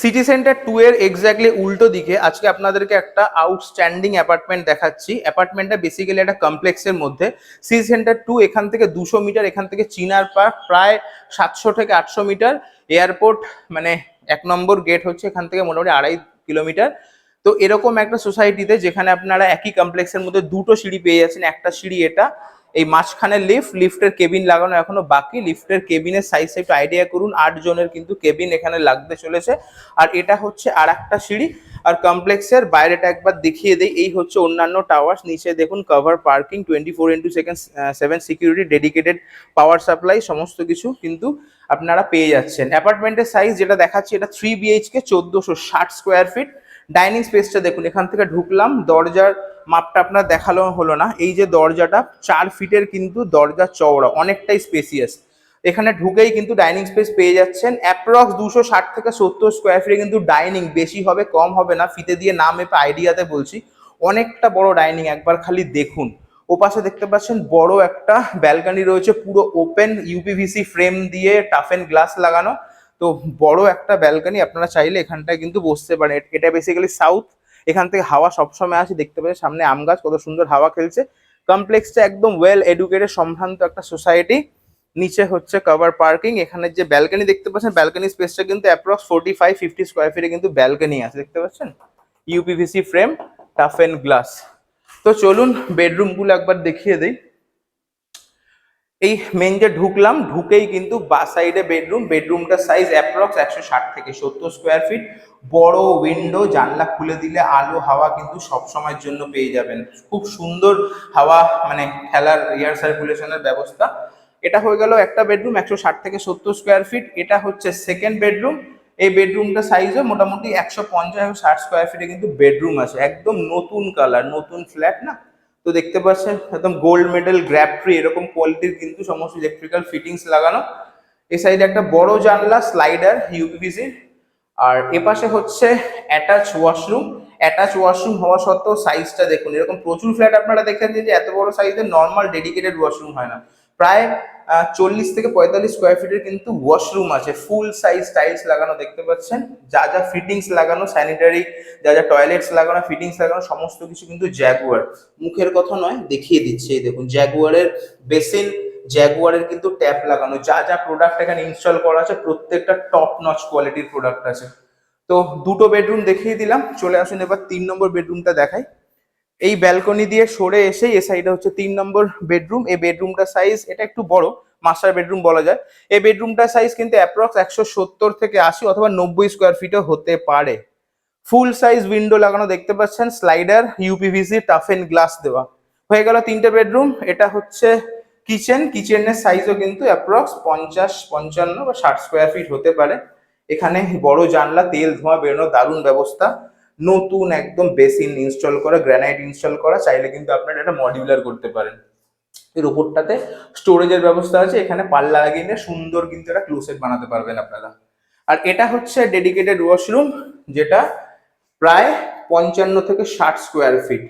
City centre two এর exactly উল্টো দিকে আজকে আপনাদেরকে একটা আউটস্ট্যান্ডিং অ্যাপার্টমেন্ট দেখাচ্ছি। অ্যাপার্টমেন্টটা বেসিক্যালি একটা কমপ্লেক্সের মধ্যে। সিটি সেন্টার টু এখান থেকে দুশো মিটার এখান থেকে চিনার পার্ক প্রায় সাতশো থেকে আটশো মিটার এয়ারপোর্ট মানে এক নম্বর গেট হচ্ছে এখান থেকে মোটামুটি আড়াই কিলোমিটার তো এরকম একটা সোসাইটিতে যেখানে আপনারা একই কমপ্লেক্সের মধ্যে দুটো সিঁড়ি পেয়ে যাচ্ছেন, একটা সিঁড়ি এটা। এই মাঝখানে লিফট লিফটের কেবিন লাগানো এখনও বাকি। লিফটের কেবিনের সাইজ একটু আইডিয়া করুন। আট জনের কিন্তু কেবিন এখানে লাগতে চলেছে। আর এটা হচ্ছে আর একটা সিঁড়ি। আর কমপ্লেক্সের বাইরেটা একবার দেখিয়ে দেই। এই হচ্ছে অন্যান্য টাওয়ার্স নিচে দেখুন cover parking twenty four into second seven security dedicated power supply সমস্ত কিছু কিন্তু আপনারা পেয়ে যাচ্ছেন। অ্যাপার্টমেন্টের সাইজ যেটা দেখাচ্ছি, এটা থ্রি বিএইচকে চোদ্দোশো ষাট স্কোয়ার ফিট ডাইনিং স্পেসটা দেখুন, এখান থেকে ঢুকলাম। দরজার মাপটা আপনার দেখাল হলো না। এই যে দরজাটা, চার ফিটের কিন্তু দরজা চওড়া, অনেকটাই স্পেসিয়াস এখানে ঢুকেই কিন্তু ডাইনিং স্পেস পেয়ে যাচ্ছেন। অ্যাপ্রক্স দুশো ষাট থেকে সত্তর স্কোয়ার ফিটে কিন্তু ডাইনিং বেশি হবে, কম হবে না। ফিতে দিয়ে নাম মেপে আইডিয়াতে বলছি। অনেকটা বড় ডাইনিং একবার খালি দেখুন। ওপাশে দেখতে পাচ্ছেন বড় একটা ব্যালকানি রয়েছে, পুরো ওপেন ইউপিভিসি ফ্রেম দিয়ে টাফ টাফেন গ্লাস লাগানো। তো বড় একটা ব্যালকানি আপনারা চাইলে এখানটায় কিন্তু বসতে পারেন। এটা বেসিক্যালি সাউথ এখান থেকে হাওয়া সবসময় আসে, দেখতে পাচ্ছেন সামনে আম গাছ, কত সুন্দর হাওয়া খেলছে। কমপ্লেক্সটা একদম ওয়েল এডুকেটেড সম্ভ্রান্ত একটা সোসাইটি নিচে হচ্ছে কভার পার্কিং এখানে যে ব্যালকানি দেখতে পাচ্ছেন ব্যালকানি স্পেসটা কিন্তু approx forty five fifty square ফিটে কিন্তু ব্যালকানি আছে, দেখতে পাচ্ছেন? ইউপিভিসি ফ্রেম টাফ টাফেন গ্লাস তো চলুন বেডরুমগুলো একবার দেখিয়ে দিই। এই মেন যে ঢুকলাম, ঢুকেই কিন্তু বা সাইডে বেডরুম বেডরুমটার সাইজ অ্যাপ্রক্স একশো ষাট থেকে সত্তর স্কোয়ার ফিট বড় উইন্ডো জানলা খুলে দিলে আলো, হাওয়া কিন্তু সব সময়ের জন্য পেয়ে যাবেন। খুব সুন্দর হাওয়া মানে খেলার এয়ার সার্কুলেশনের ব্যবস্থা। এটা হয়ে গেল একটা বেডরুম একশো ষাট থেকে সত্তর স্কোয়ার ফিট এটা হচ্ছে সেকেন্ড বেডরুম এই বেডরুমটা সাইজও মোটামুটি একশো পঞ্চাশ ষাট স্কোয়ার ফিটে কিন্তু বেডরুম আছে। একদম নতুন কালার নতুন ফ্ল্যাট না? তো দেখতে পাচ্ছেন, একদম গোল্ড মেডেল গ্র্যাপট্রি এরকম কোয়ালিটির কিন্তু সমস্ত ইলেকট্রিক্যাল ফিটিংস লাগানো। এই সাইডে একটা বড় জানলা স্লাইডার ইউপিভিসি আর এ পাশে হচ্ছে অ্যাটাচ ওয়াশরুম অ্যাটাচ ওয়াশরুম হওয়া সত্ত্বেও সাইজটা দেখুন, এরকম প্রচুর ফ্ল্যাট আপনারা দেখেন যে এত বড় সাইজের নর্মাল ডেডিকেটেড ওয়াশরুম হয় না। প্রায় চল্লিশ থেকে পঁয়তাল্লিশ স্কোয়ার ফিটের কিন্তু ওয়াশরুম আছে। ফুল সাইজ টাইলস লাগানো দেখতে পাচ্ছেন। যা যা ফিটিংস লাগানো স্যানিটারি যা যা টয়লেটস লাগানো ফিটিংস লাগানো, সমস্ত কিছু কিন্তু জ্যাগুয়ার মুখের কথা নয়, দেখিয়ে দিচ্ছে, এই দেখুন জ্যাগুয়ারের বেসিন জ্যাগুয়ারের কিন্তু ট্যাপ লাগানো। যা যা প্রোডাক্ট এখানে ইনস্টল করা আছে, প্রত্যেকটা টপ নচ কোয়ালিটির প্রোডাক্ট আছে। তো দুটো বেডরুম দেখিয়ে দিলাম। চলে আসুন এবার তিন নম্বর বেডরুমটা দেখাই। এই ব্যালকনি দিয়ে সরে এসেই এ সাইডে হচ্ছে তিন নম্বর বেডরুম এই বেডরুমটা সাইজ এটা একটু বড় মাস্টার বেডরুম বলা যায়। এই বেডরুমটার সাইজ কিন্তু অ্যাপ্রক্স একশো সত্তর থেকে আশি অথবা নব্বই স্কোয়ার ফিটও হতে পারে। ফুল সাইজ উইন্ডো লাগানো দেখতে পাচ্ছেন স্লাইডার ইউপিভিসি টাফেন গ্লাস দেওয়া। হয়ে গেল তিনটে বেডরুম এটা হচ্ছে কিচেন কিচেনের সাইজও কিন্তু অ্যাপ্রক্স পঞ্চাশ, পঞ্চান্ন বা ষাট স্কোয়ার ফিট হতে পারে। এখানে বড় জানলা, তেল, ধোঁয়া, বেরোনোর দারুণ ব্যবস্থা। নতুন একদম বেসিন ইনস্টল করা, গ্রানাইট ইনস্টল করা, চাইলে কিন্তু আপনারা এটা মডিউলার করতে পারেন। এর উপরটাতে স্টোরেজের ব্যবস্থা আছে, এখানে পাল্লা লাগিয়ে সুন্দর কিন্তু একটা ক্লোসেট বানাতে পারবেন আপনারা। আর এটা হচ্ছে ডেডিকেটেড ওয়াশরুম, যেটা প্রায় পঞ্চান্ন থেকে ষাট স্কোয়ার ফিট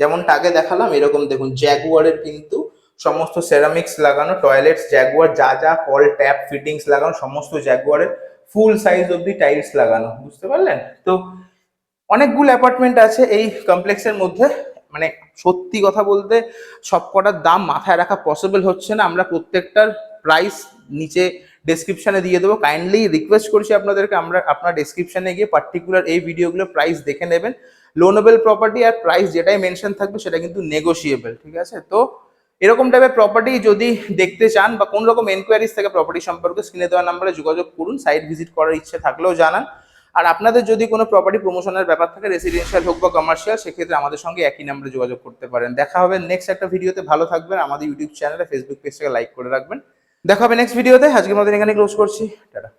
যেমনটা আগে দেখালাম, এরকম দেখুন জ্যাগুয়ারের কিন্তু সমস্ত সেরামিক্স লাগানো টয়লেটস জ্যাগুয়ার যা যা কল ট্যাপ ফিটিংস লাগানো, সমস্ত জ্যাগুয়ারের ফুল সাইজ অব্দি টাইলস লাগানো, বুঝতে পারলেন? তো অনেকগুলো অ্যাপার্টমেন্ট আছে এই কমপ্লেক্সের মধ্যে। মানে সত্যি কথা বলতে সবকটার দাম মাথায় রাখা পসিবল হচ্ছে না। আমরা প্রত্যেকটার প্রাইস নিচে ডেসক্রিপশনে দিয়ে দেবো। কাইন্ডলি রিকোয়েস্ট করছি আপনাদেরকে, আমরা আপনার ডেসক্রিপশনে গিয়ে পার্টিকুলার এই ভিডিওগুলো প্রাইস দেখে নেবেন। লোনেবল প্রপার্টি আর প্রাইস যেটাই মেনশন থাকবে সেটা কিন্তু নেগোশিয়েবল ঠিক আছে? তো এরকম টাইপের প্রপার্টি যদি দেখতে চান বা কোন রকম এনকোয়ারিজ থেকে প্রপার্টি সম্পর্কে স্ক্রিনে দেওয়া নাম্বারে যোগাযোগ করুন। সাইট ভিজিট করার ইচ্ছে থাকলেও জানান। আর আপনাদের যদি কোনো প্রপার্টি প্রমোশনের ব্যাপার থাকে রেসিডেন্সিয়াল হোক বা কমার্শিয়াল সেক্ষেত্রে আমাদের সঙ্গে একই নাম্বারে যোগাযোগ করতে পারেন। দেখা হবে নেক্সট একটা ভিডিওতে। ভালো থাকবেন। আমাদের ইউটিউব চ্যানেলে ফেসবুক পেজটাকে লাইক করে রাখবেন। দেখা হবে নেক্সট ভিডিওতে আজকের মতন এখানে ক্লোজ করছি। টাটা।